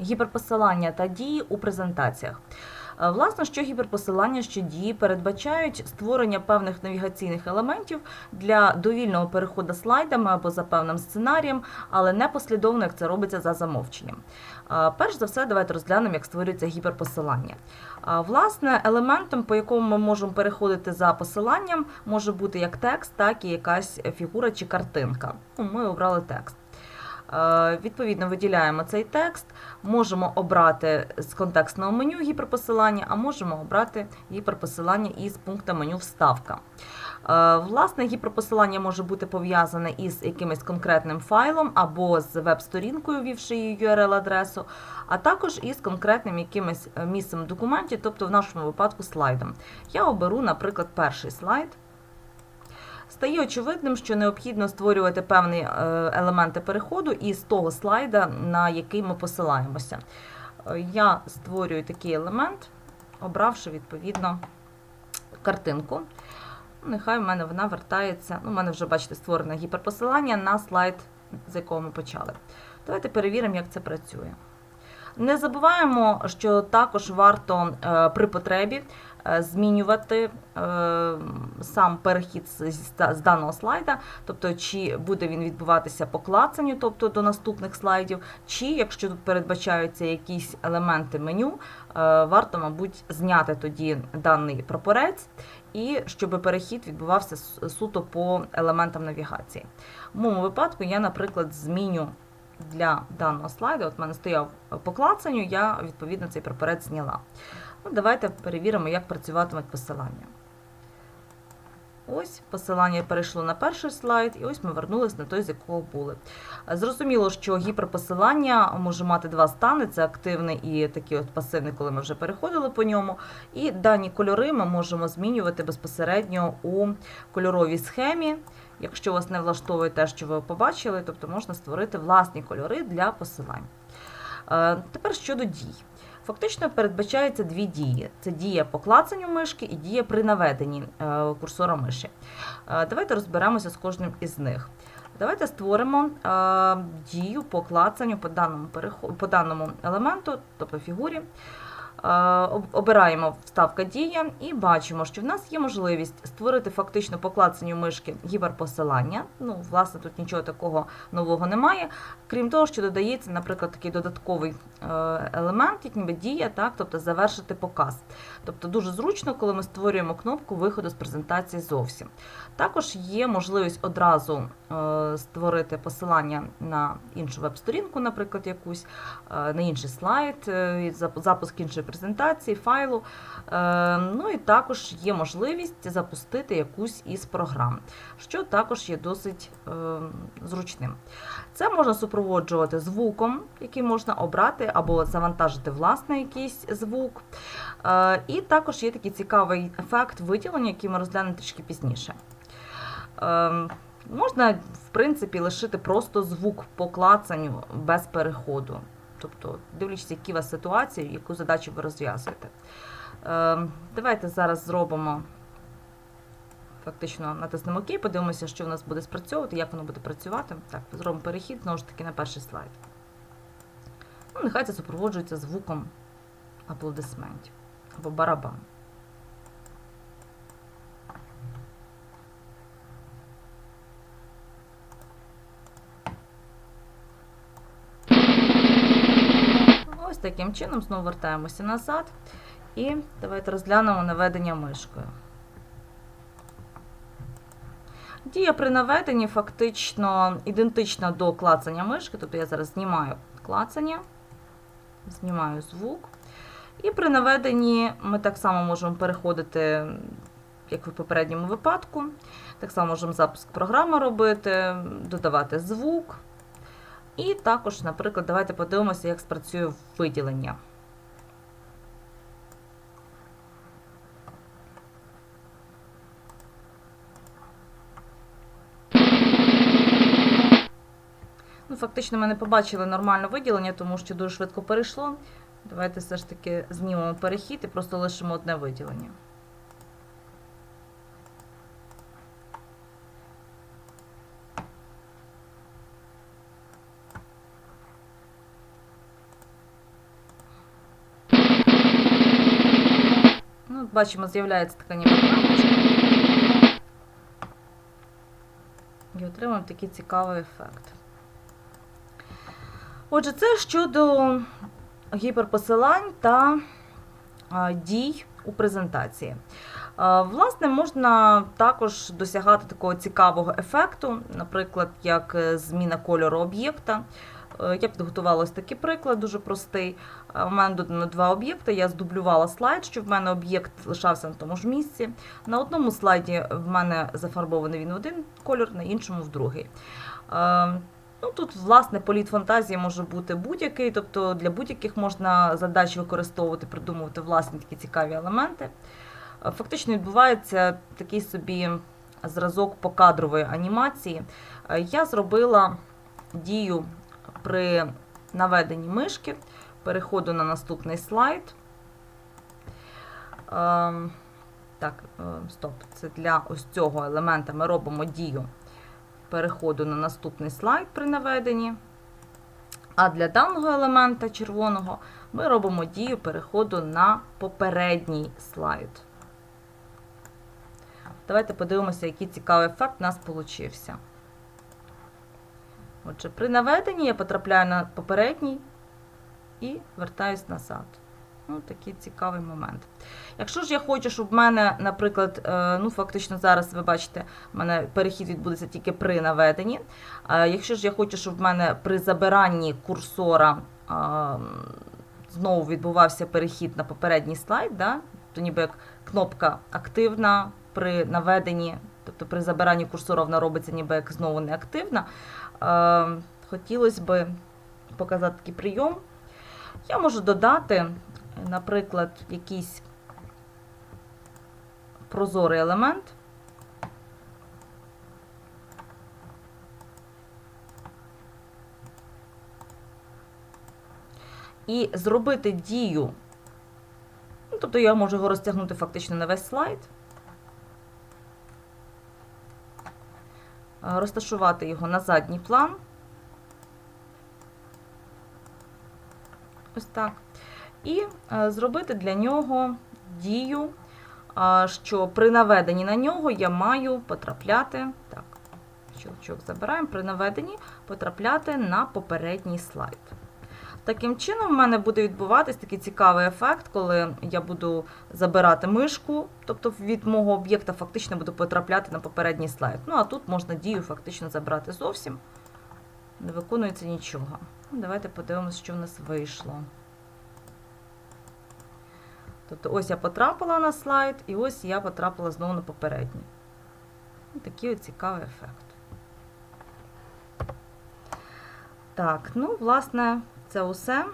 гіперпосилання та дії у презентаціях. Е, Власне, що гіперпосилання, що дії передбачають створення певних навігаційних елементів для довільного переходу слайдами або за певним сценарієм, але не послідовно, як це робиться за замовченням. Е, Перш за все, давайте розглянемо, як створюється гіперпосилання. Е, Власне, елементом, по якому ми можемо переходити за посиланням, може бути як текст, так і якась фігура чи картинка. Ну, Ми обрали текст. Е, Відповідно, виділяємо цей текст, можемо обрати з контекстного меню гіперпосилання, а можемо обрати гіперпосилання із пункту меню Вставка. Е, Власне, гіперпосилання може бути пов'язане із якимось конкретним файлом або з веб-сторінкою, ввівши її URL-адресу, а також із конкретним якимось е, місцем в документі, тобто в нашому випадку слайдом. Я оберу, наприклад, перший слайд. Стає очевидним, що необхідно створювати певні е, елементи переходу із того слайда, на який ми посилаємося. Е, Я створюю такий елемент, обравши відповідно картинку. Нехай в мене вона вертається. Ну, у мене вже, бачите, створене гіперпосилання на слайд, з якого ми почали. Давайте перевіримо, як це працює. Не забуваємо, що також варто е, при потребі е, змінювати е, сам перехід з, даного слайда, тобто чи буде він відбуватися по клацанню, тобто до наступних слайдів, чи якщо тут передбачаються якісь елементи меню, варто, мабуть, зняти тоді даний прапорець. І щоб перехід відбувався суто по елементам навігації. В моєму випадку я, наприклад, зміню для даного слайду, от мене стояв по клацанню, я відповідно цей прапорець зняла. Ну, давайте перевіримо, як працюватимуть посилання. Ось посилання перейшло на перший слайд, і ось ми вернулись на той, з якого були. Зрозуміло, що гіперпосилання може мати два стани: це активний і такий от пасивний, коли ми вже переходили по ньому. І дані кольори ми можемо змінювати безпосередньо у кольоровій схемі. Якщо вас не влаштовує те, що ви побачили, тобто можна створити власні кольори для посилань. Е, Тепер щодо дій. Фактично передбачається дві дії: це дія по клацанню мишки і дія при наведенні е, курсора миші. Е, Давайте розберемося з кожним із них. Давайте створимо е, дію по клацанню по даному, по даному елементу, тобто фігурі. Е, об- Обираємо вставка дія і бачимо, що в нас є можливість створити фактично по клацанню мишки гіперпосилання. Ну, власне, тут нічого такого нового немає. Крім того, що додається, наприклад, такий додатковий е, елемент, як ніби дія, так, тобто завершити показ. Тобто дуже зручно, коли ми створюємо кнопку виходу з презентації зовсім. Також є можливість одразу е, створити посилання на іншу веб-сторінку, наприклад, якусь, на інший слайд, запуск іншої презентації, файлу. Е, Ну і також є можливість запустити якусь із програм, що також є досить е, зручним. Це можна супроводжувати звуком, який можна обрати або завантажити власний якийсь звук. Е, І також є такий цікавий ефект виділення, який ми розглянемо трішки пізніше. Можна, в принципі, лишити просто звук по клацанню без переходу. Тобто, дивлячись, які у вас ситуації, яку задачу ви розв'язуєте. Ем, Давайте зараз зробимо, фактично натиснемо ОК, подивимося, що в нас буде спрацьовувати, як воно буде працювати. Так, зробимо перехід знову ж таки на перший слайд. Ну, нехай це супроводжується звуком аплодисментів або барабан. Таким чином знову вертаємося назад. І давайте розглянемо наведення мишкою. Дія при наведенні фактично ідентична до клацання мишки, тобто я зараз знімаю клацання, знімаю звук. І при наведенні ми так само можемо переходити, як в попередньому випадку. Так само можемо запуск програми робити, додавати звук. І також, наприклад, давайте подивимося, як спрацює виділення. Ну, фактично, ми не побачили нормальне виділення, тому що дуже швидко перейшло. Давайте все ж таки знімемо перехід і просто лишимо одне виділення. Бачимо, з'являється така ніби кнопочка. І отримуємо такий цікавий ефект. Отже, це щодо гіперпосилань та дій у презентації. Власне, можна також досягати такого цікавого ефекту, наприклад, як е, зміна кольору об'єкта. Е, Я підготувала ось такий приклад, дуже простий. Е, У мене додано два об'єкти. Я здублювала слайд, щоб в мене об'єкт лишався на тому ж місці. На одному слайді в мене зафарбований він в один кольор, на іншому в другий. Е, Ну, тут, власне, політ фантазії може бути будь-який, тобто для будь-яких можна задач використовувати, придумувати власні такі цікаві елементи. Е, Фактично відбувається такий собі зразок покадрової анімації. Е, Я зробила дію при наведенні мишки, переходу на наступний слайд. Ем, Так, е, стоп, це для ось цього елемента ми робимо дію переходу на наступний слайд при наведенні. А для даного елемента червоного ми робимо дію переходу на попередній слайд. Давайте подивимося, який цікавий ефект у нас получився. Отже, при наведенні я потрапляю на попередній і вертаюсь назад. Ну, такий цікавий момент. Якщо ж я хочу, щоб в мене, наприклад, е, ну фактично зараз ви бачите, в мене перехід відбудеться тільки при наведенні. Якщо ж я хочу, щоб в мене при забиранні курсора знову відбувався перехід на попередній слайд, да? то ніби як кнопка активна при наведенні, тобто при забиранні курсора вона робиться ніби як знову неактивна. Хотілося б показати такий прийом. Я можу додати, наприклад, якийсь прозорий елемент. І зробити дію. Ну, тобто я можу його розтягнути фактично на весь слайд. Розташувати його на задній план. Ось так. І е, зробити для нього дію, що при наведенні на нього я маю потрапляти. Так, щелчок забираємо, при наведенні потрапляти на попередній слайд. Таким чином, в мене буде відбуватись такий цікавий ефект, коли я буду забирати мишку, тобто від мого об'єкта фактично буду потрапляти на попередній слайд. Ну, а тут можна дію фактично забрати зовсім. Не виконується нічого. Ну, Давайте подивимося, що в нас вийшло. Тобто ось я потрапила на слайд, і ось я потрапила знову на попередній. Такий от цікавий ефект. Так, ну, власне, це усе.